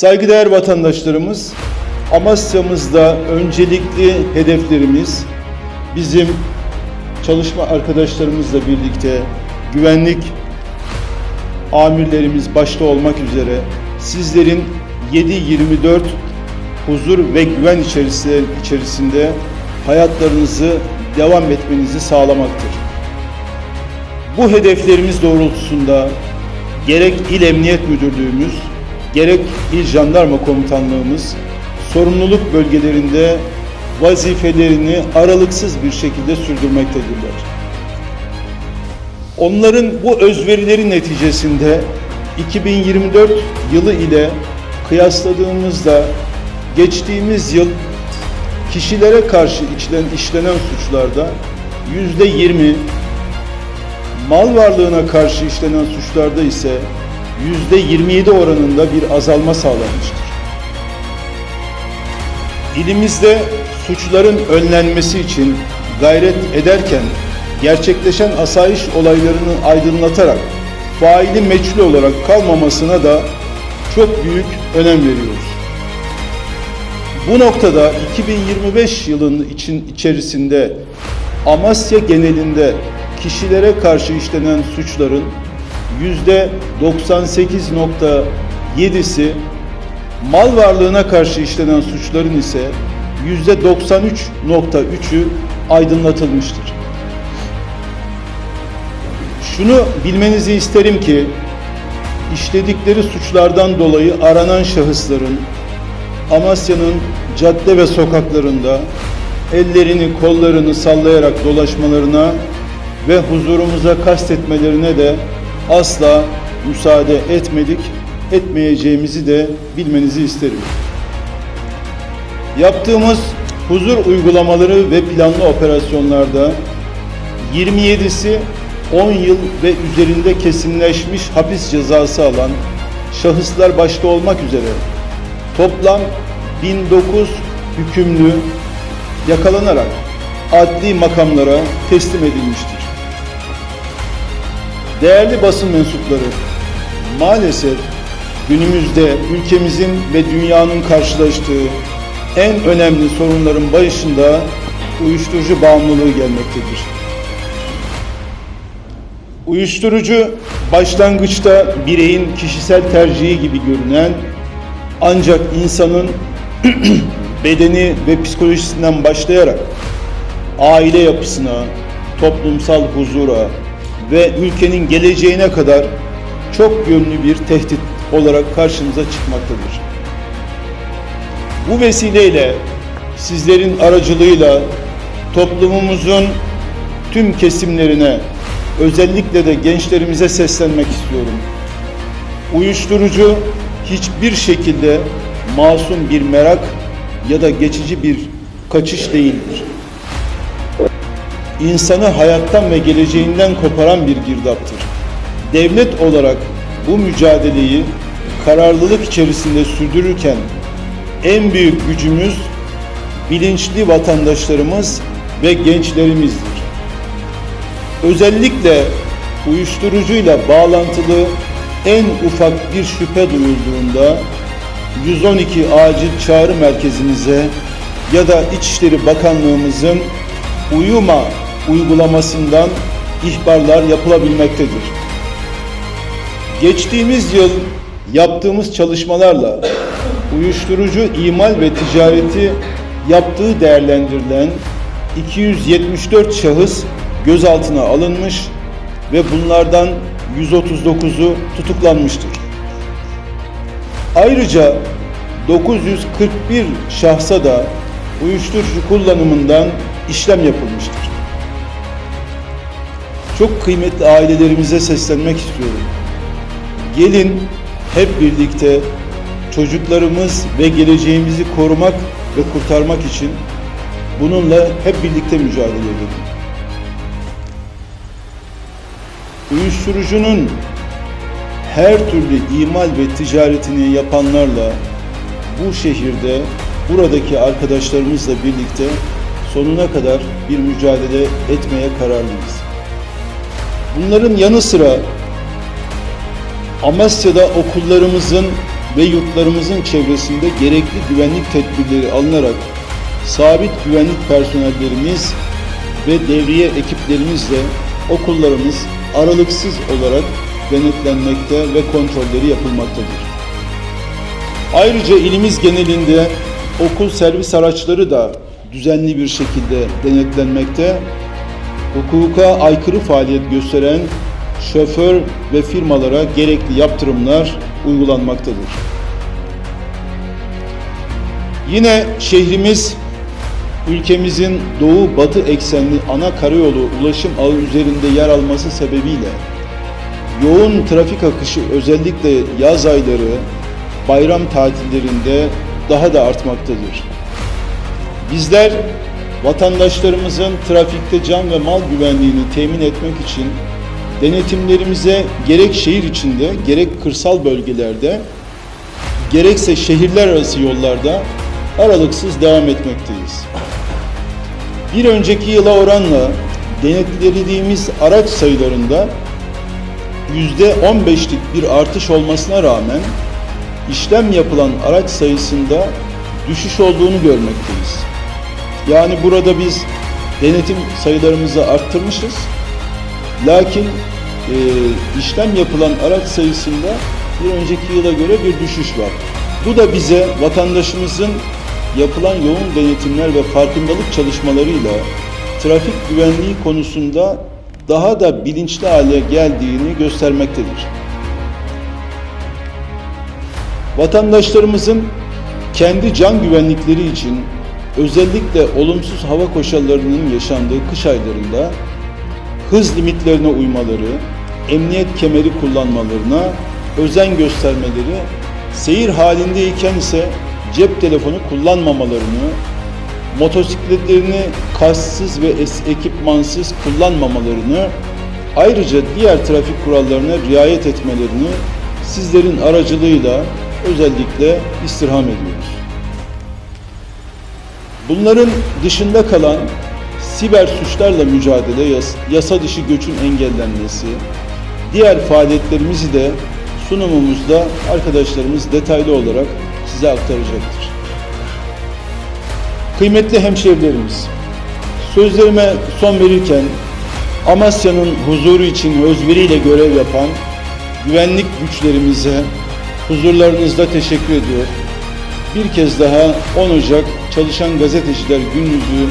Saygıdeğer vatandaşlarımız, Amasya'mızda öncelikli hedeflerimiz bizim çalışma arkadaşlarımızla birlikte güvenlik amirlerimiz başta olmak üzere sizlerin 7-24 huzur ve güven içerisinde, içerisinde hayatlarınızı devam etmenizi sağlamaktır. Bu hedeflerimiz doğrultusunda gerek İl Emniyet Müdürlüğümüz, gerek İl Jandarma Komutanlığımız sorumluluk bölgelerinde vazifelerini aralıksız bir şekilde sürdürmektedirler. Onların bu özverileri neticesinde 2024 yılı ile kıyasladığımızda geçtiğimiz yıl kişilere karşı işlenen, işlenen suçlarda yüzde 20, mal varlığına karşı işlenen suçlarda ise 27 oranında bir azalma sağlanmıştır. İlimizde suçların önlenmesi için gayret ederken gerçekleşen asayiş olaylarını aydınlatarak faili meçhul olarak kalmamasına da çok büyük önem veriyoruz. Bu noktada 2025 yılının için içerisinde Amasya genelinde kişilere karşı işlenen suçların 98.7'si mal varlığına karşı işlenen suçların ise yüzde 93.3'ü aydınlatılmıştır. Şunu bilmenizi isterim ki işledikleri suçlardan dolayı aranan şahısların Amasya'nın cadde ve sokaklarında ellerini kollarını sallayarak dolaşmalarına ve huzurumuza kastetmelerine de asla müsaade etmedik, etmeyeceğimizi de bilmenizi isterim. Yaptığımız huzur uygulamaları ve planlı operasyonlarda 27'si 10 yıl ve üzerinde kesinleşmiş hapis cezası alan şahıslar başta olmak üzere toplam 1009 hükümlü yakalanarak adli makamlara teslim edilmiştir. Değerli basın mensupları, maalesef günümüzde ülkemizin ve dünyanın karşılaştığı en önemli sorunların başında uyuşturucu bağımlılığı gelmektedir. Uyuşturucu başlangıçta bireyin kişisel tercihi gibi görünen ancak insanın bedeni ve psikolojisinden başlayarak aile yapısına, toplumsal huzura ve ülkenin geleceğine kadar çok yönlü bir tehdit olarak karşımıza çıkmaktadır. Bu vesileyle sizlerin aracılığıyla toplumumuzun tüm kesimlerine özellikle de gençlerimize seslenmek istiyorum. Uyuşturucu hiçbir şekilde masum bir merak ya da geçici bir kaçış değildir. İnsanı hayattan ve geleceğinden koparan bir girdaptır. Devlet olarak bu mücadeleyi kararlılık içerisinde sürdürürken en büyük gücümüz bilinçli vatandaşlarımız ve gençlerimizdir. Özellikle uyuşturucuyla bağlantılı en ufak bir şüphe duyulduğunda 112 acil çağrı merkezimize ya da İçişleri Bakanlığımızın uyuma uygulamasından ihbarlar yapılabilmektedir. Geçtiğimiz yıl yaptığımız çalışmalarla uyuşturucu imal ve ticareti yaptığı değerlendirilen 274 şahıs gözaltına alınmış ve bunlardan 139'u tutuklanmıştır. Ayrıca 941 şahsa da uyuşturucu kullanımından işlem yapılmıştır. Çok kıymetli ailelerimize seslenmek istiyorum. Gelin hep birlikte çocuklarımız ve geleceğimizi korumak ve kurtarmak için bununla hep birlikte mücadele edelim. Uyuşturucunun her türlü imal ve ticaretini yapanlarla bu şehirde buradaki arkadaşlarımızla birlikte sonuna kadar bir mücadele etmeye kararlıyız. Bunların yanı sıra Amasya'da okullarımızın ve yurtlarımızın çevresinde gerekli güvenlik tedbirleri alınarak sabit güvenlik personellerimiz ve devriye ekiplerimizle okullarımız aralıksız olarak denetlenmekte ve kontrolleri yapılmaktadır. Ayrıca ilimiz genelinde okul servis araçları da düzenli bir şekilde denetlenmekte. Hukuka aykırı faaliyet gösteren şoför ve firmalara gerekli yaptırımlar uygulanmaktadır. Yine şehrimiz ülkemizin doğu batı eksenli ana karayolu ulaşım ağı üzerinde yer alması sebebiyle yoğun trafik akışı özellikle yaz ayları, bayram tatillerinde daha da artmaktadır. Bizler vatandaşlarımızın trafikte can ve mal güvenliğini temin etmek için denetimlerimize gerek şehir içinde gerek kırsal bölgelerde gerekse şehirler arası yollarda aralıksız devam etmekteyiz. Bir önceki yıla oranla denetlediğimiz araç sayılarında %15'lik bir artış olmasına rağmen işlem yapılan araç sayısında düşüş olduğunu görmekteyiz. Yani burada biz denetim sayılarımızı arttırmışız. Lakin e, işlem yapılan araç sayısında bir önceki yıla göre bir düşüş var. Bu da bize vatandaşımızın yapılan yoğun denetimler ve farkındalık çalışmalarıyla trafik güvenliği konusunda daha da bilinçli hale geldiğini göstermektedir. Vatandaşlarımızın kendi can güvenlikleri için özellikle olumsuz hava koşullarının yaşandığı kış aylarında hız limitlerine uymaları, emniyet kemeri kullanmalarına özen göstermeleri, seyir halindeyken ise cep telefonu kullanmamalarını, motosikletlerini kasksız ve ekipmansız kullanmamalarını, ayrıca diğer trafik kurallarına riayet etmelerini sizlerin aracılığıyla özellikle istirham ediyoruz. Bunların dışında kalan siber suçlarla mücadele, yas- yasa dışı göçün engellenmesi, diğer faaliyetlerimizi de sunumumuzda arkadaşlarımız detaylı olarak size aktaracaktır. Kıymetli hemşehrilerimiz, sözlerime son verirken Amasya'nın huzuru için özveriyle görev yapan güvenlik güçlerimize huzurlarınızda teşekkür ediyor. Bir kez daha 10 Ocak Çalışan Gazeteciler Gününüzü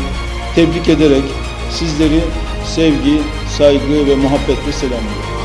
tebrik ederek sizleri sevgi, saygı ve muhabbetle selamlıyorum.